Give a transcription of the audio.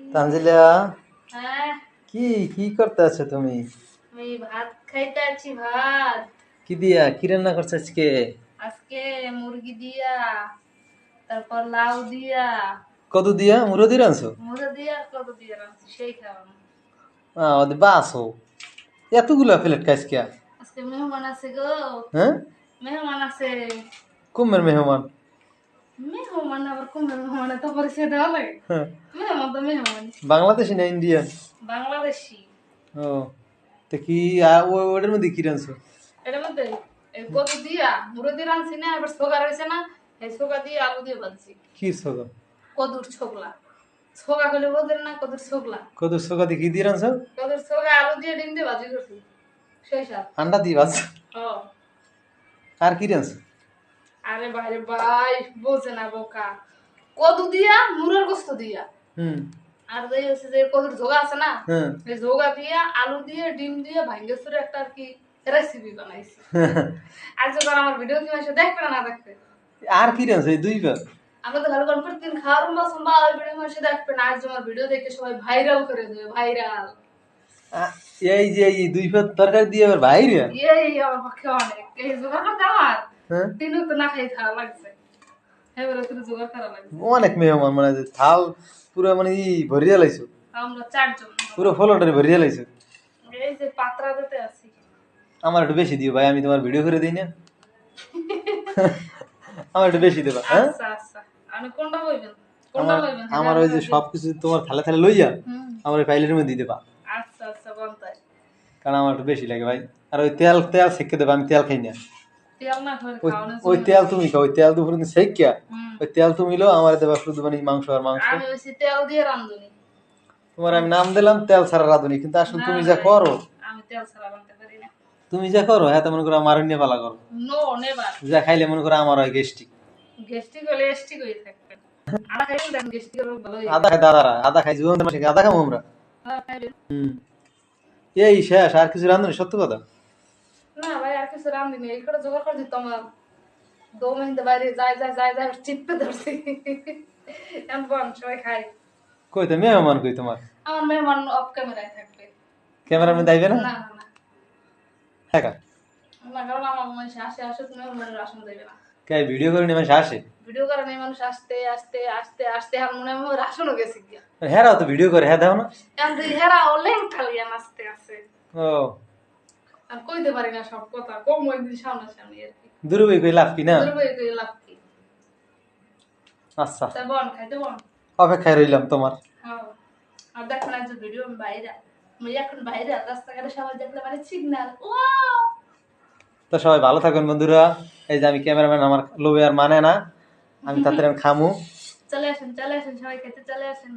তানজিলা হ্যাঁ। কি কি করতে আছো তুমি? আমি ভাত খাইতে আছি ভাত। কি দিয়া কি রান্না করছ আজকে? আজকে মুরগি দিয়া তারপর লাউ দিয়া। কত দিয়া মুরো দিয়ে রানছো মুরো দিয়া কত দিয়া রাখছি সেই খাওয়ানো আহ ওদের বাসো এতগুলা প্লেট খাইছ কে? আজকে মেহমান আছে গো। হ্যাঁ? মেহমান আছে। কুমের মেহমান? আবার কুমের মেহমান তো পরিচয় দেওয়া লাগে। মেহমান তো মেহমান বাংলাদেশি না ইন্ডিয়ান বাংলাদেশি ও তো কি আর ওটার মধ্যে কি এটার মধ্যে কত দিয়া রাঁধছি না আবার সোগা রয়েছে না এই সোগা দিয়ে আলু দিয়ে ভাজছি কি সোগা কদুর ছোকলা ছোগা করলে বোঝেন না কদুর ছোকলা কত সোগা দিয়ে কি দিয়ে রানছো কদুর ছোগা আলু দিয়ে ডিম দিয়ে ভাজি করছি সেই সাথ আন্ডা দিয়ে বাস ও আর কি রানছো আরে বাইরে ভাই বোঝে না বোকা। কদু দিয়া মুরোর গোস্ত দিয়া। হুম। আর যে হচ্ছে যে কদুর ঝোগা আছে না এই ঝোগা দিয়া আলু দিয়ে ডিম দিয়ে ভাঙ্গে সুরে একটা আর কি রেসিপি বানাইছি। আর যখন আমার ভিডিও কি মাসে দেখবে না দেখবে? আর কি এই দুইবার আমরা তো ভালো করে প্রতিদিন খাওয়ার মৌসুম বা ওই ভিডিও মাসে দেখবে না আজ আমার ভিডিও দেখে সবাই ভাইরাল করে দেবে ভাইরাল এই যে এই দুই ভাত তরকারি দিয়ে আবার বাইরে? এই আমার পক্ষে অনেক। এই জোগাড় করতে আমার। হ্যাঁ? তিন তো না খাই লাগছে। লাগছে। অনেক মেহমান মানে থাল পুরো মানে ই ভরিয়া লাইছো আমরা চারজন। পুরো ফলটারে ভরিয়া লাইছো এই যে পাত্রা দিতে আছি। আমার একটু বেশি দিও ভাই আমি তোমার ভিডিও করে দিই না। আমার একটু বেশি দেবা হ্যাঁ? আচ্ছা আচ্ছা। আমি কোনটা বইবেন কোনটা বইবেন আমার ওই যে সবকিছু তোমার থালে থালে লইয়া আমার ওই পাইলের মধ্যে দিয়ে দেবা। আচ্ছা আচ্ছা বলতাই কারণ আমার একটু বেশি লাগে ভাই। আর ওই তেল তেল সেকে দেবা আমি তেল খাই না। ওই তেল তুমি খাও ওই তেল দুপুর সেকিয়া হুম। ওই তেল তুমি লো আমার দেবা শুধু মানে মাংস আর মাংস। আমি ওই সে তেল দিয়ে রান্ধুনি তোমার আমি নাম দিলাম তেল ছাড়া রাঁধুনি কিন্তু আসলে তুমি যা করো। আমি তেল ছাড়া বানতে পারি না। তুমি যা করো হ্যাঁ মনে করো আমার নিয়ে পালা করো। নো নেবার যা খাইলে মনে করো আমার হয় গেস্টিক গেস্টিক হলে এস্টিক হয়ে থাকবে। আদা খাইলে ভালো আদা খাই দাদারা আদা খাই জীবন মাসে আদা খাব আমরা? হ্যাঁ, খাইবেন। হুম। এই শেষ আর কিছু রাঁধুনি সত্য কথা? না ভাই আর কিছু করে জোগাড় করে দো বাইরে। যায় যায় যায় চিপতে ধরছি। এখন বন সবাই খাই। কই তো মেহমান কই তোমার? আমার মেহমান অফ ক্যামেরায় থাকবে। ক্যামেরা মধ্যে আইবে না না। না হ্যাঁ কারণ আমার মানুষ আসে আসে তুমি মেহমানের আসন দেবে না। কে ভিডিও করে নিয়ে আসে? ভিডিও করে নেই মানুষ আসতে আসতে আসতে আসতে আর মনে হয় আসনও গেছে গিয়া। তো ভিডিও করে হ্যাঁ দাও না। এখন হেরা ও লেং ঠালিয়া নাচতে আছে। ও। আর কইতে পারি না সব কথা কম ওই দিন সামনে সামনে আর কি। কই লাভ কি না? কই লাভ কি? আচ্ছা। তা বন খাইতে বন অপেক্ষায় রইলাম তোমার। হ্যাঁ। আর দেখুন আজ ভিডিও আমি বাইরে আমি এখন বাইরে রাস্তাঘাটে সবাই দেখলে মানে সিগন্যাল ও তো সবাই ভালো থাকুন বন্ধুরা। এই যে আমি ক্যামেরাম্যান আমার লোভে আর মানে না আমি তাড়াতাড়ি খামু। চলে আসেন চলে আসেন সবাই খেতে চলে আসেন।